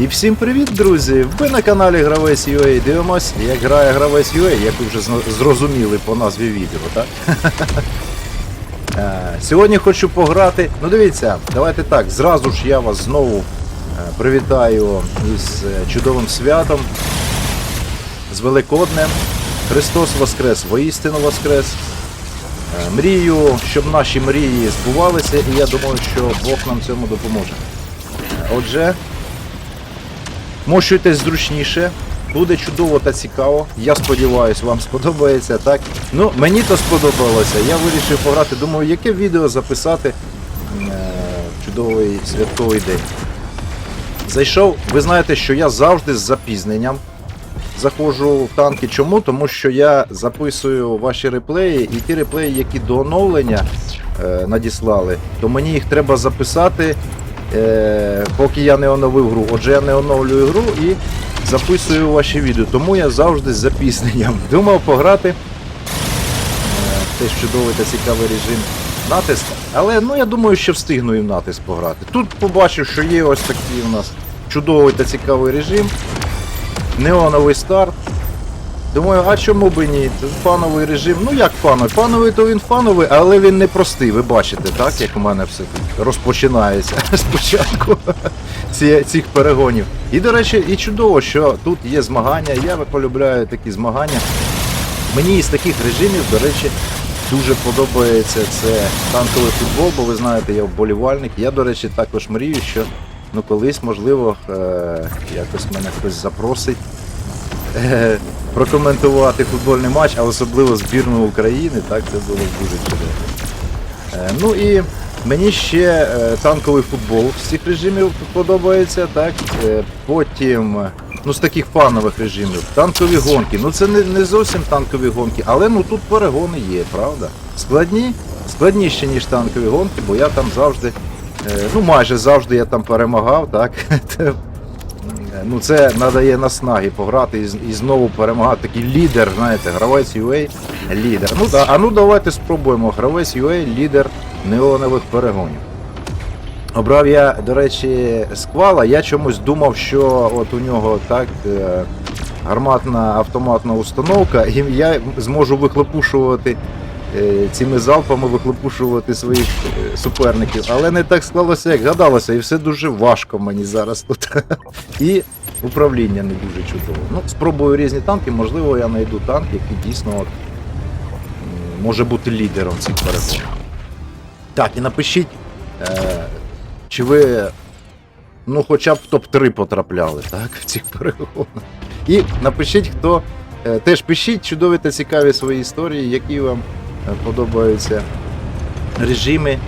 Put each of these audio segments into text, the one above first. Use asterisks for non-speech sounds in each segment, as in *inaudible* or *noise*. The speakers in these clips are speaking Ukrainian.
І всім привіт, друзі! Ви на каналі Гравець UA дивимось, як грає Гравець UA, як ви вже зрозуміли по назві відео, так? *laughs* Е, Сьогодні хочу пограти. Ну дивіться, давайте так, зразу ж я вас знову е, привітаю із е, чудовим святом, з Великоднем. Христос Воскрес, воістину Воскрес. Мрію, щоб наші мрії збувалися, і я думаю, що Бог нам цьому допоможе. Отже, Мощуйтесь зручніше, буде чудово та цікаво. Я сподіваюся, вам сподобається, так? Ну, мені то сподобалося. Я вирішив пограти, думаю, яке відео записати е, в чудовий святковий день. Зайшов, ви знаєте, що я завжди з запізненням заходжу в танки. Чому? Тому що я записую ваші реплеї, і ті реплеї, які до оновлення е, надіслали, то мені їх треба записати, е, поки я не оновив гру. Отже, я не оновлюю гру і записую ваші відео. Тому я завжди з запізненням. *laughs* Думав пограти. Е, теж чудовий та цікавий режим натиск. Але ну я думаю, що встигну і в натиск пограти. Тут побачив, що є ось такий у нас чудовий та цікавий режим. Неоновий старт. Думаю, а чому б ні? Фановий режим. Ну як фановий? Фановий то він фановий, але він не простий. Ви бачите, так? Як у мене все тут розпочинається *laughs* спочатку цих перегонів. І, до речі, і чудово, що тут є змагання. Я полюбляю такі змагання. Мені із таких режимів, до речі, дуже подобається це танковий футбол, бо ви знаєте, я вболівальник. Я, до речі, також мрію, що ну колись, можливо, е- якось мене хтось запросить е- прокоментувати футбольний матч, а особливо збірну України. Так, це було дуже чудово. Е, ну і мені ще е, танковий футбол цих режимів подобається, так. Е, потім, ну з таких фанових режимів, танкові гонки. Ну це не, не зовсім танкові гонки, але ну тут перегони є, правда? Складні, складніші, ніж танкові гонки, бо я там завжди, е, ну майже завжди я там перемагав, так. *laughs* Ну це надає наснаги пограти і, і знову перемагати. Такий лідер, знаєте, гравець UA, лідер. Ну да, а ну давайте спробуємо. Гравець UA, лідер неонових перегонів. Обрав я, до речі, сквала. Я чомусь думав, що от у нього так е, гарматна автоматна установка, і я зможу вихлопушувати е, цими залпами вихлопушувати своїх е, суперників. Але не так склалося, як гадалося, і все дуже важко мені зараз тут. І управління не дуже чудово. Ну, спробую різні танки, можливо, я знайду танк, який дійсно от, може бути лідером цих перегонів. Так, і напишіть, е, чи ви ну хоча б в топ-3 потрапляли, так, в цих перегонах. І напишіть, хто е, теж пишіть чудові та цікаві свої історії, які вам е, подобаються режими.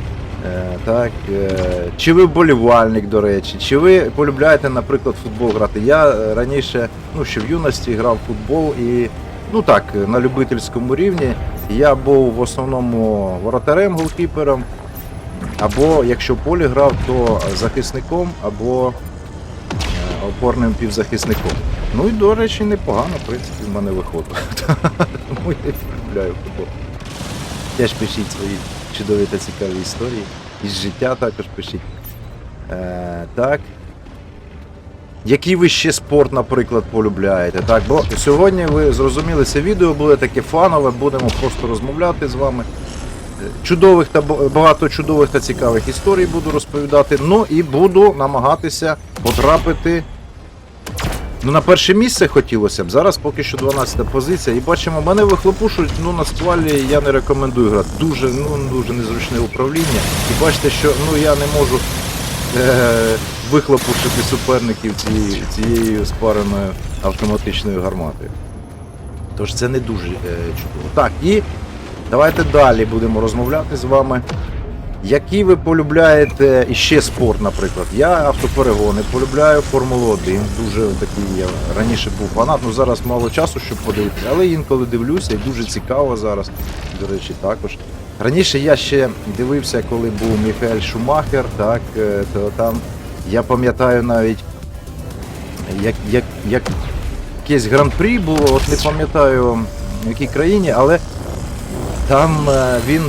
Е, Так, е, чи ви вболівальник, до речі, чи ви полюбляєте, наприклад, футбол грати? Я е, раніше, ну ще в юності грав в футбол і ну так, на любительському рівні. Я був в основному воротарем, голкіпером, або якщо полі грав, то захисником, або е, опорним півзахисником. Ну і до речі, непогано, в принципі, в мене виходило. *laughs* Тому я полюбляю футбол. Теж пишіть свої чудові та цікаві історії. Із життя також пишіть. Е, так. Який ви ще спорт, наприклад, полюбляєте? Так, бо сьогодні ви зрозуміли, це відео буде таке фанове, будемо просто розмовляти з вами. Е, Чудових та багато чудових та цікавих історій буду розповідати. Ну і буду намагатися потрапити. Ну, на перше місце хотілося б. Зараз поки що 12 позиція. І бачимо, мене вихлопушують, ну на ствалі я не рекомендую грати. Дуже, ну дуже незручне управління. І бачите, що ну я не можу е- вихлопушити суперників цією, цією спареною автоматичною гарматою. Тож це не дуже е, чудово. Так, і давайте далі будемо розмовляти з вами. Які ви полюбляєте іще спорт, наприклад? Я автоперегони полюбляю Формулу 1. Дуже такий я раніше був фанат, ну зараз мало часу, щоб подивитися, але інколи дивлюся і дуже цікаво зараз. До речі, також. Раніше я ще дивився, коли був Міхаель Шумахер, так, е, то там я пам'ятаю навіть, як, як, як якесь гран-прі було, от не пам'ятаю в якій країні, але там е, він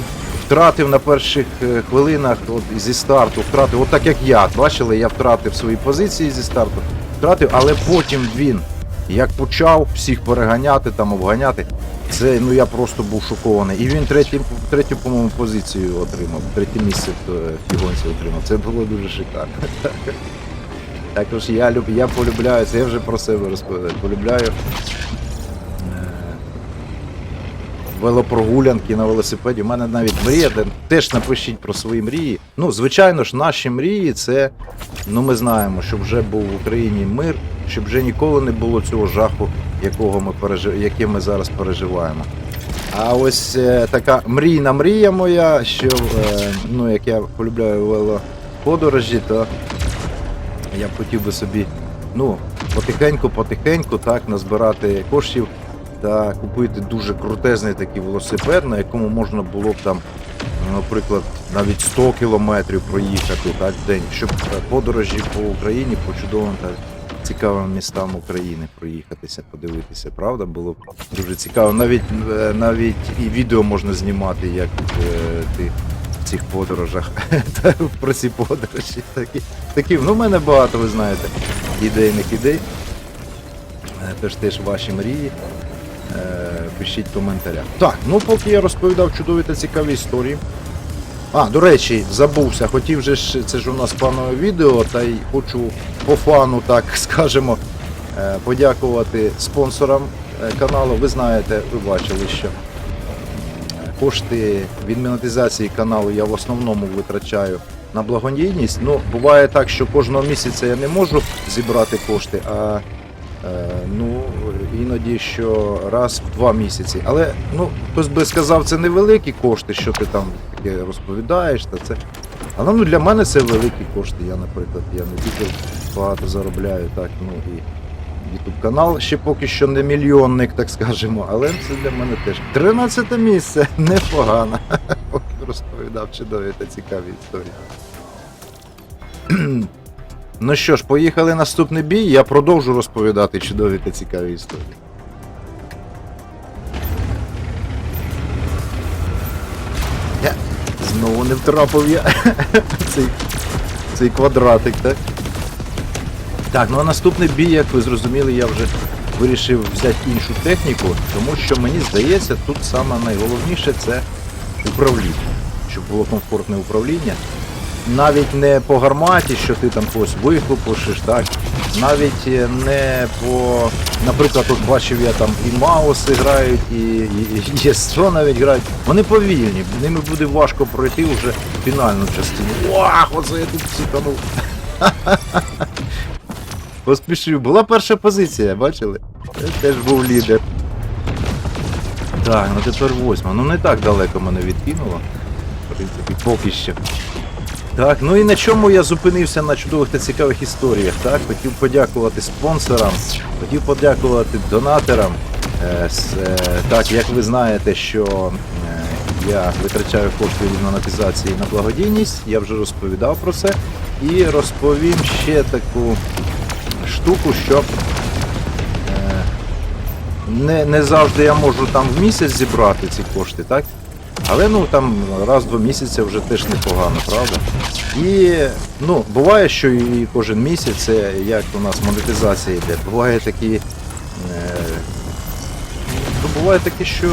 втратив на перших е, хвилинах от, зі старту, втратив, от так як я. Бачили, я втратив свої позиції зі старту. втратив, але потім він як почав всіх переганяти, там обганяти. Це ну я просто був шокований. І він третю, третю по-моєму, позицію отримав, третє місце в е, фігонці отримав. Це було дуже шикарно. *laughs* Також я люб, я полюбляю, це я вже про себе розповідаю. Полюбляю е, велопрогулянки на велосипеді. У мене навіть мрія, теж напишіть про свої мрії. Ну, звичайно ж, наші мрії це, ну ми знаємо, щоб вже був в Україні мир, щоб вже ніколи не було цього жаху, якого ми пережив, який ми зараз переживаємо. А ось е, така мрійна мрія моя, що е, ну, як я полюбляю велоподорожі, то я хотів би собі, ну, потихеньку-потихеньку так назбирати коштів та купити дуже крутезний такий велосипед, на якому можна було б там, наприклад, навіть 100 кілометрів проїхати так, в день, щоб подорожі по Україні, по чудовим та цікавим містам України проїхатися, подивитися. Правда, було дуже цікаво. Навіть е, навіть і відео можна знімати, як е, ти в цих подорожах *laughs* про ці подорожі. Такі, такі, ну, в мене багато, ви знаєте, ідейних ідей. Е, Тож теж ваші мрії. Пишіть в коментарях. Так, ну поки я розповідав чудові та цікаві історії. А, до речі, забувся, хотів же ж, це ж у нас планове відео, та й хочу по фану, так *laughs* скажемо, е, подякувати спонсорам е, каналу. Ви знаєте, ви бачили, що е, кошти від монетизації каналу я в основному витрачаю на благодійність. Ну, буває так, що кожного місяця я не можу зібрати кошти, а ну, іноді що раз в два місяці. Але ну, хтось би сказав, це невеликі кошти, що ти там таке розповідаєш. Та це. Але ну, для мене це великі кошти. Я, наприклад, я не дуже багато заробляю, так, ну і YouTube канал ще поки що не мільйонник, так скажемо, але це для мене теж 13 місце *laughs* непогано. *laughs* Поки розповідав чудові та цікаві історії. *clears throat* Ну що ж, поїхали наступний бій. Я продовжу розповідати чудові та цікаві історії. Я знову не втрапив я *laughs* цей, цей квадратик, так? Так, ну а наступний бій, як ви зрозуміли, я вже вирішив взяти іншу техніку, тому що мені здається, тут саме найголовніше це управління, щоб було комфортне управління. Навіть не по гарматі, що ти там когось вихлопушиш, так? Навіть е, не по. Наприклад, от бачив я там і Мауси грають, і, і, *laughs* ЄСО навіть грають. Вони повільні, ними буде важко пройти вже фінальну частину. Вах, оце я тут ціканув. *laughs* Поспішив. Була перша позиція, бачили? Я теж був лідер. Так, ну тепер восьма. Ну не так далеко мене відкинуло. В принципі, поки що. Так, ну і на чому я зупинився на чудових та цікавих історіях. Так, хотів подякувати спонсорам, хотів подякувати донаторам. Е, с- е, так, як ви знаєте, що е, я витрачаю кошти від монетизації на благодійність, я вже розповідав про це. І розповім ще таку штуку, що е, не, не завжди я можу там в місяць зібрати ці кошти, так? Але ну там раз в два місяці вже теж непогано, правда? І ну, буває, що і кожен місяць, це як у нас монетизація йде, буває такі. Е, ну, буває таке, що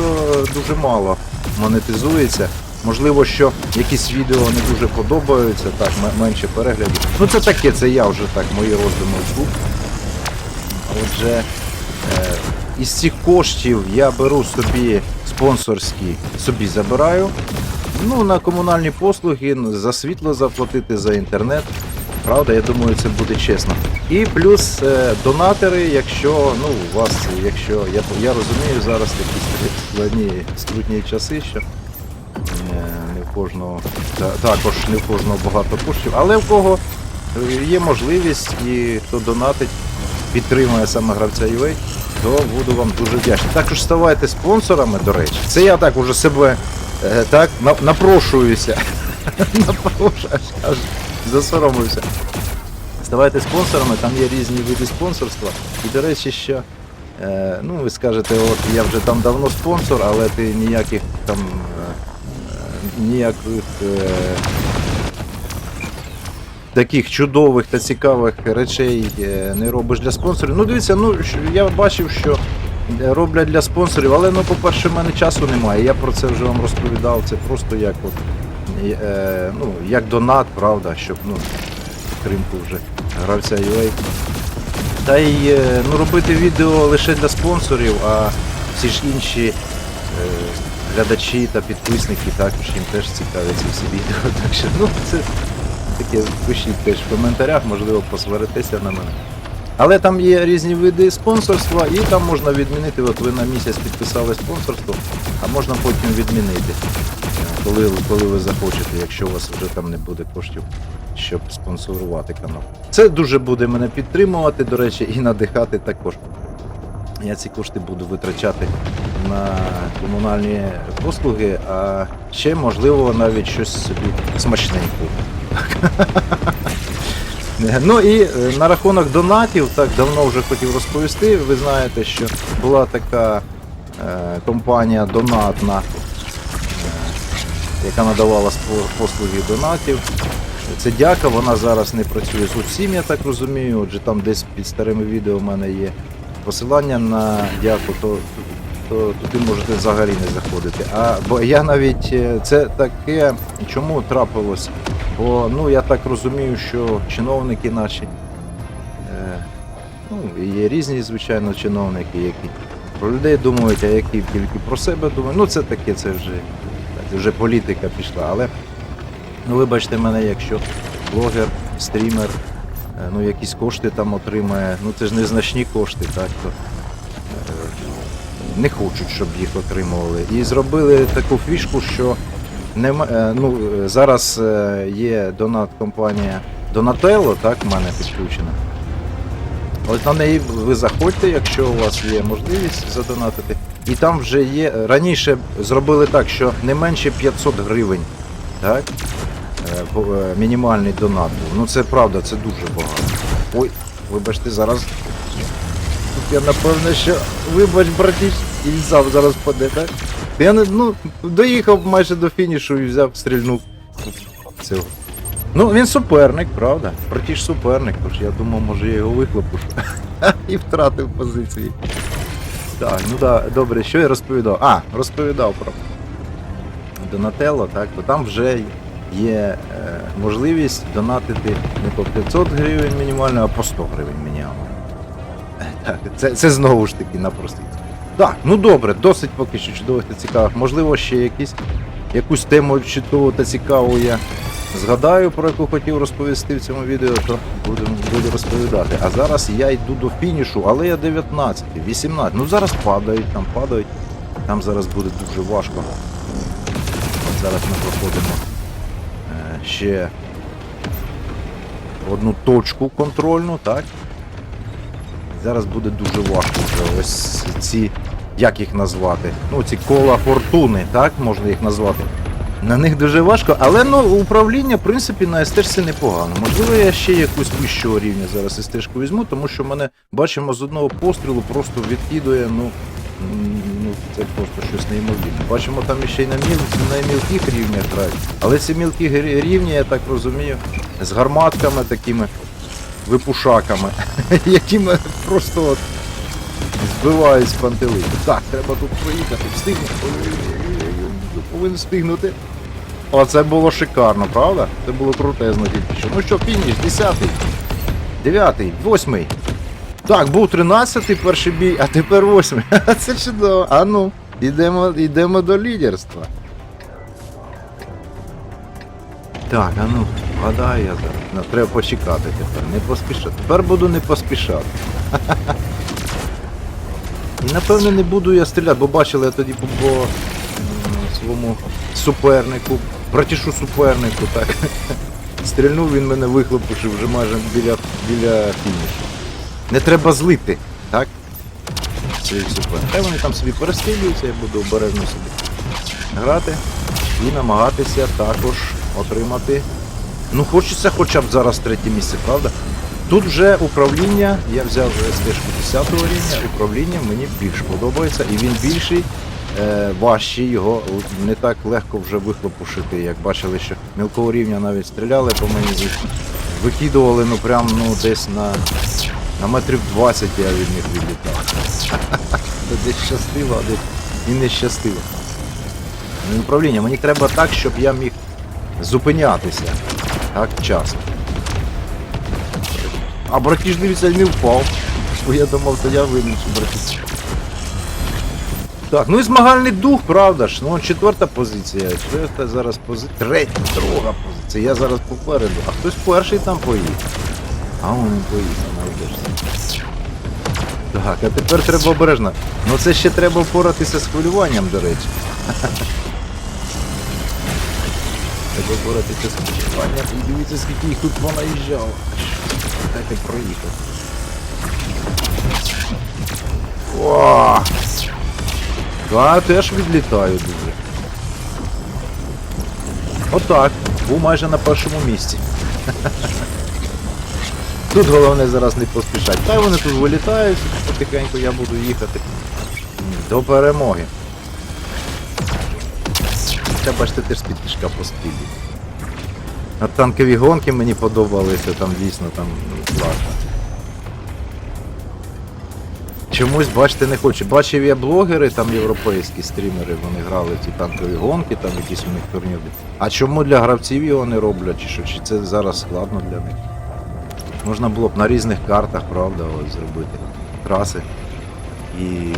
дуже мало монетизується. Можливо, що якісь відео не дуже подобаються, так, менше переглядів. Ну це таке, це я вже так, мої роздуми вслух. Отже, е, із цих коштів я беру собі спонсорські, собі забираю. Ну, на комунальні послуги, за світло заплатити, за інтернет. Правда, я думаю, це буде чесно. І плюс е, донатори, якщо, ну, у вас, якщо, я, я розумію, зараз такі складні, скрутні часи, що е, не в кожного, та- також не в кожного багато коштів, але в кого е, є можливість і хто донатить, підтримує саме гравця UA, то буду вам дуже вдячний. Також ставайте спонсорами, до речі. Це я так уже себе е, так напрошуюся. *laughs* Напрошую, аж, аж засоромився. Ставайте спонсорами, там є різні види спонсорства. І до речі, що е, ну ви скажете, от я вже там давно спонсор, але ти ніяких там е, ніяких таких чудових та цікавих речей е, не робиш для спонсорів. Ну, дивіться, ну я бачив, що е, роблять для спонсорів, але ну, по-перше, в мене часу немає. Я про це вже вам розповідав. Це просто як от, е, ну, як донат, правда, щоб ну, підтримку вже гравця UA. Та й е, ну, робити відео лише для спонсорів, а всі ж інші е, глядачі та підписники також їм теж цікаві ці всі відео. Так що ну, це таке пишіть теж в коментарях, можливо, посваритеся на мене. Але там є різні види спонсорства, і там можна відмінити. От ви на місяць підписали спонсорство, а можна потім відмінити, коли, коли ви захочете, якщо у вас вже там не буде коштів, щоб спонсорувати канал. Це дуже буде мене підтримувати, до речі, і надихати також. Я ці кошти буду витрачати на комунальні послуги, а ще можливо навіть щось собі смачненьке. *laughs* Ну і е, на рахунок донатів, так давно вже хотів розповісти. Ви знаєте, що була така е, компанія донатна, е, яка надавала послуги донатів. Це дяка, вона зараз не працює зовсім, я так розумію. Отже, там десь під старими відео в мене є посилання на дяку, то, то туди можете взагалі не заходити. А бо я навіть е, це таке, чому трапилось? Бо ну я так розумію, що чиновники наші, е, ну є різні, звичайно, чиновники, які про людей думають, а які тільки про себе думають. Ну це таке, це вже, це вже політика пішла. Але ну вибачте мене, якщо блогер, стрімер, е, ну якісь кошти там отримає, ну це ж незначні кошти, так то е, не хочуть, щоб їх отримували. І зробили таку фішку, що нема, е, ну, е, зараз е, є донат компанія Donatello, так, в мене підключена. От на неї ви заходьте, якщо у вас є можливість задонатити. І там вже є. Раніше зробили так, що не менше 500 гривень. Так? Мінімальний донат був. Ну це правда, це дуже багато. Ой, вибачте, зараз. Тут я напевно, що. Вибач, братіч, і сам зараз паде, так? Я не, ну, доїхав майже до фінішу і взяв, стрільнув цього. Ну, він суперник, правда? Братіш суперник, тож я думав, може я його виклопу. *laughs* І втратив позиції. Так, ну да, добре, що я розповідав? А, розповідав про Донателло, так, то там вже є е, можливість донатити не по 500 гривень мінімально, а по 100 гривень мінімально. Так, це, це знову ж таки на простій. Так, ну добре, досить поки що чудових та цікавих. Можливо, ще якісь, якусь тему чудову та цікаву я згадаю, про яку хотів розповісти в цьому відео, то буду, буду розповідати. А зараз я йду до фінішу, але я 19, 18. Ну зараз падають, там падають. Там зараз буде дуже важко. От зараз ми проходимо е, ще одну точку контрольну, так? Зараз буде дуже важко вже ось ці, як їх назвати? Ну, ці кола фортуни, так можна їх назвати. На них дуже важко, але ну, управління, в принципі, на СТ непогано. Можливо, я ще якусь вищого рівня зараз СТ-шку візьму, тому що мене бачимо з одного пострілу просто відкидує, ну, ну це просто щось неймовірне. Бачимо, там ще й на, міл, на мілких рівнях грають. Але ці мілкі рівні, я так розумію, з гарматками такими випушаками, *laughs* які мене просто от збивають з пантелику. Так, треба тут проїхати, встигнути. Повинен встигнути. О, це було шикарно, правда? Це було крутезно тільки що. Ну що, фініш, 10-й, 9-й, 8-й. Так, був 13-й перший бій, а тепер 8-й. Це чудово. А ну, йдемо, йдемо до лідерства. Так, а ну, гадаю я зараз. Ну, треба почекати тепер, не поспішати. Тепер буду не поспішати. *laughs* Напевно не буду я стріляти, бо бачили я тоді по, своєму супернику, братішу супернику, так. *laughs* Стрільнув, він мене вихлопушив вже майже біля, біля фінішу. Не треба злити, так? Хай вони там собі перестрілюються, я буду обережно собі грати і намагатися також отримати. Ну, хочеться хоча б зараз третє місце, правда? Тут вже управління, я взяв стежку 10 рівня, управління мені більш подобається, і він більший, е, важчий, його не так легко вже вихлопушити. Як бачили, що мілкого рівня навіть стріляли по мені викидували ну прям ну десь на, на метрів 20 я від них відлітав. *laughs* Десь щастило, а десь і не щастило. Ну, управління, мені треба так, щоб я міг зупинятися. Так, вчасно. А братіж, дивіться, не впав. Бо я думав, то я винен, що братіж. Так, ну і змагальний дух, правда ж. Ну, четверта позиція. Четверта зараз позиція. Третя, друга позиція. Я зараз попереду. А хтось перший там поїхав. А он не поїхав, наведешся. Так, а тепер треба обережно. Ну це ще треба впоратися з хвилюванням, до речі. Треба впоратися з хвилюванням. І дивіться, скільки їх тут понаїжджало. Дайте проїхати. О! Та теж відлітаю дуже. Отак. Був майже на першому місці. *laughs* Тут головне зараз не поспішати. Та вони тут вилітають, потихеньку я буду їхати до перемоги. Це бачите, теж з-під кишка пострілює. А танкові гонки мені подобалися, там дійсно там ну, класно. Чомусь, бачите, не хочу. Бачив я блогери, там європейські стрімери, вони грали в ці танкові гонки, там якісь у них турніри. А чому для гравців його не роблять? Чи що? Чи це зараз складно для них? Можна було б на різних картах, правда, ось зробити траси. І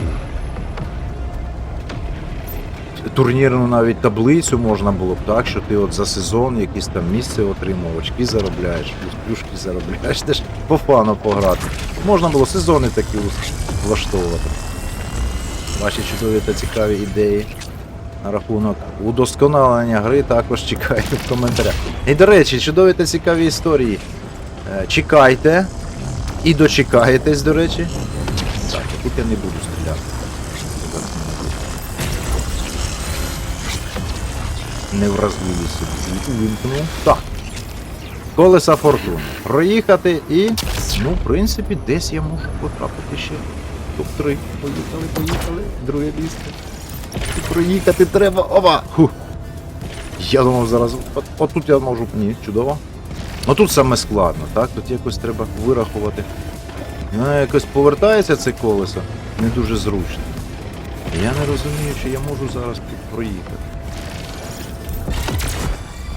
турнірну навіть таблицю можна було б так, що ти от за сезон якісь там місце отримав, очки заробляєш, плюшки заробляєш, *laughs* теж по фану пограти. Можна було сезони такі влаштовувати. Ваші чудові та цікаві ідеї на рахунок удосконалення гри також чекаю в коментарях. І до речі, чудові та цікаві історії. Е, Чекайте і дочекаєтесь, до речі. Так, тут не буду Невразливість собі увімкну. Так. Колеса фортуни. Проїхати і. Ну, в принципі, десь я можу потрапити ще. Топ-3. Поїхали, поїхали. Друге місце. І проїхати треба. Ова! Фух. Я думав зараз. От, от тут я можу. Ні, чудово. Ну тут саме складно, так? Тут якось треба вирахувати. Ну, якось повертається це колесо не дуже зручно. Я не розумію, чи я можу зараз тут проїхати.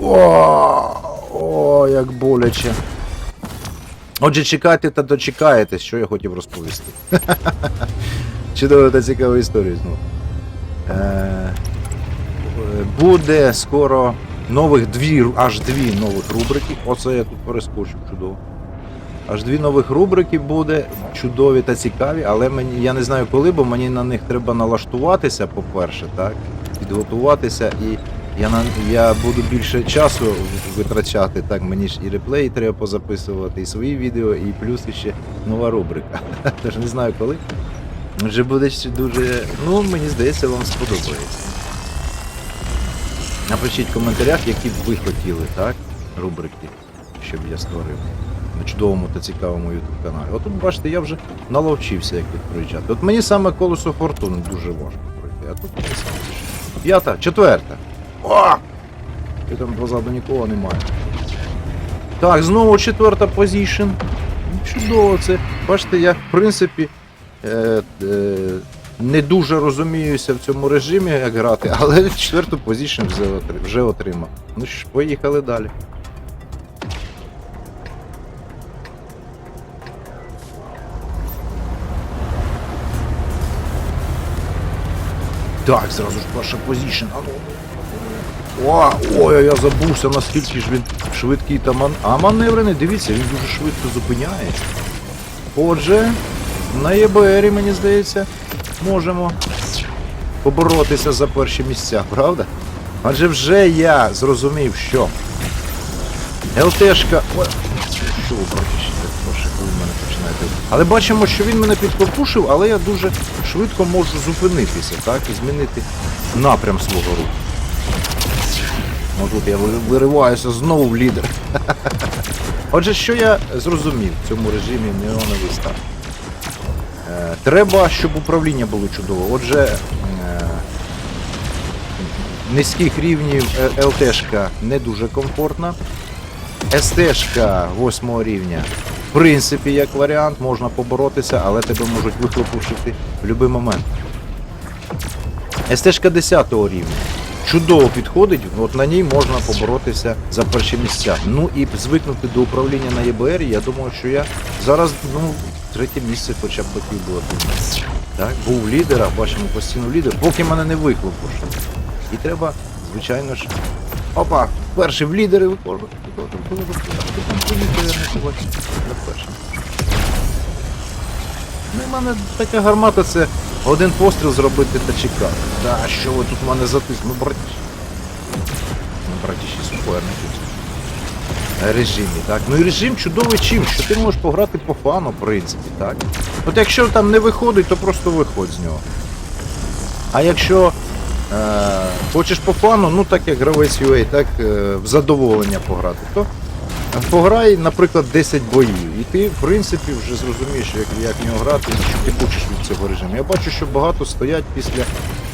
О, о, як боляче. Отже, чекайте та дочекаєтесь, що я хотів розповісти. *laughs* Чудова та цікава історія знову. Е, буде скоро нових дві, аж дві нових рубрики. Оце я тут перескочив чудово. Аж дві нових рубрики буде, чудові та цікаві, але мені я не знаю коли, бо мені на них треба налаштуватися, по-перше, так? Підготуватися і я на я буду більше часу витрачати. Так, мені ж і реплеї треба позаписувати, і свої відео, і плюс ще нова рубрика. *laughs* Тож не знаю коли. Вже буде дуже. Ну, мені здається, вам сподобається. Напишіть в коментарях, які б ви хотіли, так? Рубрики, щоб я створив. На чудовому та цікавому YouTube каналі. От тут бачите, я вже наловчився, як тут проїжджати. От мені саме колесо фортуни дуже важко пройти, а тут мені саме. П'ята, четверта. О! І там позаду нікого немає. Так, знову четверта позішн. Чудово це. Бачите, я в принципі е, е, не дуже розуміюся в цьому режимі, як грати, але *laughs* четверту позішн вже, вже отримав. Ну що ж, поїхали далі. Так, зразу ж перша позішн. А ну. О, ой, я забувся, наскільки ж він швидкий та ман... А маневрений, дивіться, він дуже швидко зупиняється. Отже, на ЄБРі, мені здається, можемо поборотися за перші місця, правда? Адже вже я зрозумів, що ЛТшка. Ой, що ви бачите, прошу, ви мене починаєте. Але бачимо, що він мене підкопушив, але я дуже швидко можу зупинитися, так, і змінити напрям свого руху. Ну тут я вириваюся знову в лідер. *laughs* Отже, що я зрозумів в цьому режимі неоновий старт? Е, треба, щоб управління було чудово. Отже, е, низьких рівнів е, ЛТшка не дуже комфортна. СТ-шка 8 рівня. В принципі, як варіант, можна поборотися, але тебе можуть вихлопушити в будь-який момент. СТ-шка 10 рівня. Чудово підходить, от на ній можна поборотися за перші місця. Ну і звикнути до управління на ЄБР, я думаю, що я зараз ну, третє місце хоча б хотів отримати. Так, був в лідерах, бачимо постійно лідер, поки мене не вихлопушив. І треба, звичайно ж. Опа! Перший в лідери перший. Ну, і мене така гармата це один постріл зробити та чекати. Та що ви тут в мене затиснули, ну братіші. Ну, братіші суперники. Режимі, так. Ну і режим чудовий чим, що ти можеш пограти по фану, в принципі, так. От якщо там не виходить, то просто виходь з нього. А якщо е, хочеш по фану, ну так як гравець UA, так е, в задоволення пограти, то пограй, наприклад, 10 боїв. І ти, в принципі, вже зрозумієш, як, як в нього грати і що ти хочеш від цього режиму. Я бачу, що багато стоять після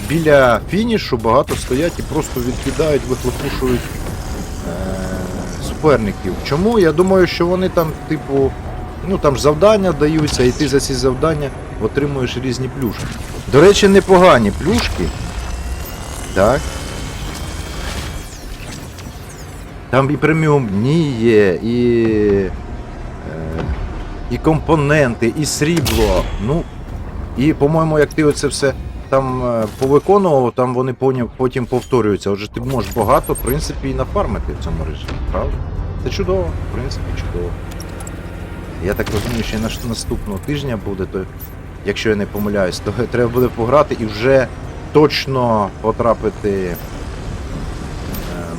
біля фінішу, багато стоять і просто відкидають, вихлопушують е, суперників. Чому? Я думаю, що вони там, типу, ну там ж завдання даються, і ти за ці завдання отримуєш різні плюшки. До речі, непогані плюшки. Так. Там і преміум дні є, і, е, і компоненти, і срібло. Ну, і, по-моєму, як ти оце все там е, повиконував, там вони потім повторюються. Отже, ти можеш багато, в принципі, і нафармити в цьому режимі, правда? Це чудово, в принципі, чудово. Я так розумію, що і наступного тижня буде, то якщо я не помиляюсь, то *laughs* треба буде пограти і вже точно потрапити е,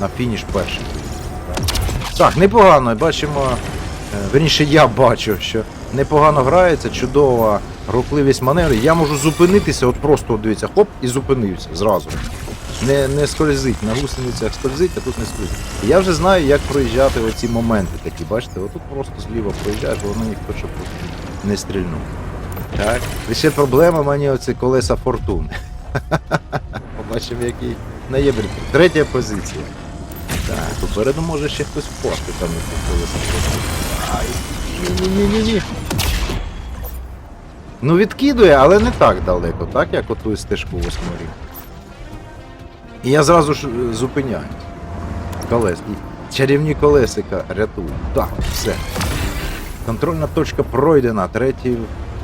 на фініш першим. Так, непогано, бачимо. е, Верніше, я бачу, що непогано грається, чудова рухливість маневри. Я можу зупинитися, от просто дивіться, хоп, і зупинився зразу. Не, не скользить, на гусеницях скользить, а тут не скользить. Я вже знаю, як проїжджати оці моменти такі, бачите, отут просто зліва проїжджаєш, воно ніхто щоб не стрільнув. Так. Ще проблема мені оці колеса фортуни. *laughs* Побачимо, який на єбрі. Третя позиція. Так, попереду може ще хтось впасти там на цих колесах фортуни. Ай, ні-ні-ні-ні. Ну відкидує, але не так далеко, так як оту стежку восьморі. І я зразу ж е, зупиняю. Колес. І чарівні колесика рятують. Так, все. Контрольна точка пройдена, третє,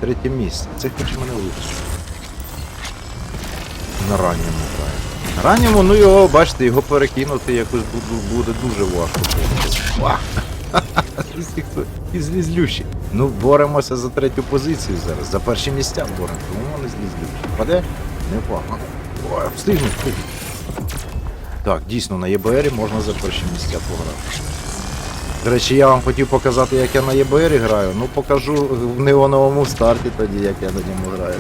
третє місце. Це хоче мене випустити. На ранньому грає. Ранньому, ну його, бачите, його перекинути якось буде, дуже важко. Ва! І злізлющі. Ну, боремося за третю позицію зараз. За перші місця боремося. Тому вони злізлющі. Паде? Не впав. Ой, встигну, встигну. Так, дійсно, на ЄБРі можна за перші місця пограти. До речі, я вам хотів показати, як я на ЄБРі граю. Ну покажу в неоновому старті тоді, як я на ньому граю.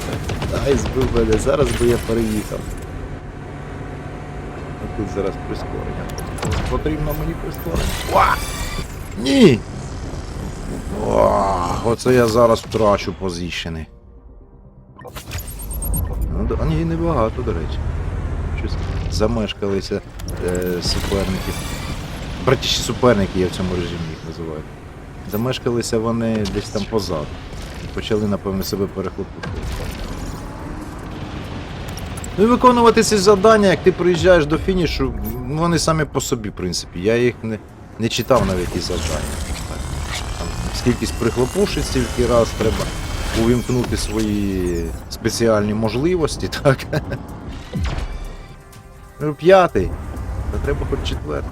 Ай, збив мене, зараз би я переїхав. Тут зараз прискорення. Потрібно мені прискорення. Ва! Ні! О, оце я зараз втрачу позичини. Ну, ні, небагато, до речі. Щось замешкалися е, суперники. Братіші суперники, я в цьому режимі їх називаю. Замешкалися вони десь там позаду. Почали, напевно, себе перехлопувати. Ну і виконувати ці завдання, як ти приїжджаєш до фінішу, вони самі по собі, в принципі. Я їх не, не читав навіть ті завдання. Там скількись прихлопушить, стільки раз треба увімкнути свої спеціальні можливості, *laughs* так? Ну, п'ятий. Та треба хоч четвертий.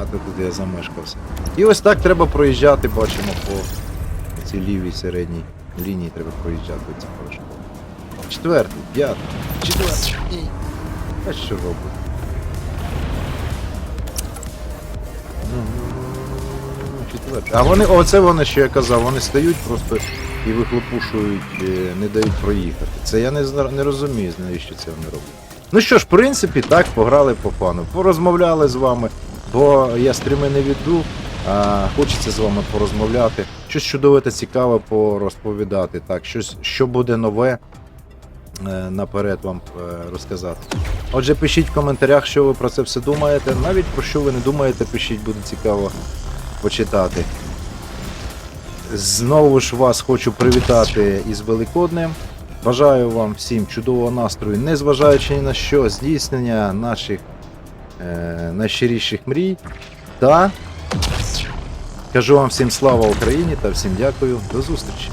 А, то тут я замешкався. І ось так треба проїжджати, бачимо, по цій лівій середній лінії треба проїжджати ці. Четвертий, п'ятий, четвертий. А що робить? Ну, четвертий. А вони, оце вони, що я казав, вони стають просто і вихлопушують, е, не дають проїхати. Це я не, не розумію, навіщо це вони роблять. Ну що ж, в принципі, так, пограли по фану. Порозмовляли з вами, бо я стріми не веду, а хочеться з вами порозмовляти. Щось чудове та цікаве порозповідати. Так, щось, що буде нове наперед вам е, розказати. Отже, пишіть в коментарях, що ви про це все думаєте. Навіть про що ви не думаєте, пишіть, буде цікаво почитати. Знову ж вас хочу привітати із Великоднем. Бажаю вам всім чудового настрою, незважаючи ні на що, здійснення наших е, найщиріших мрій. Та кажу вам всім слава Україні та всім дякую. До зустрічі!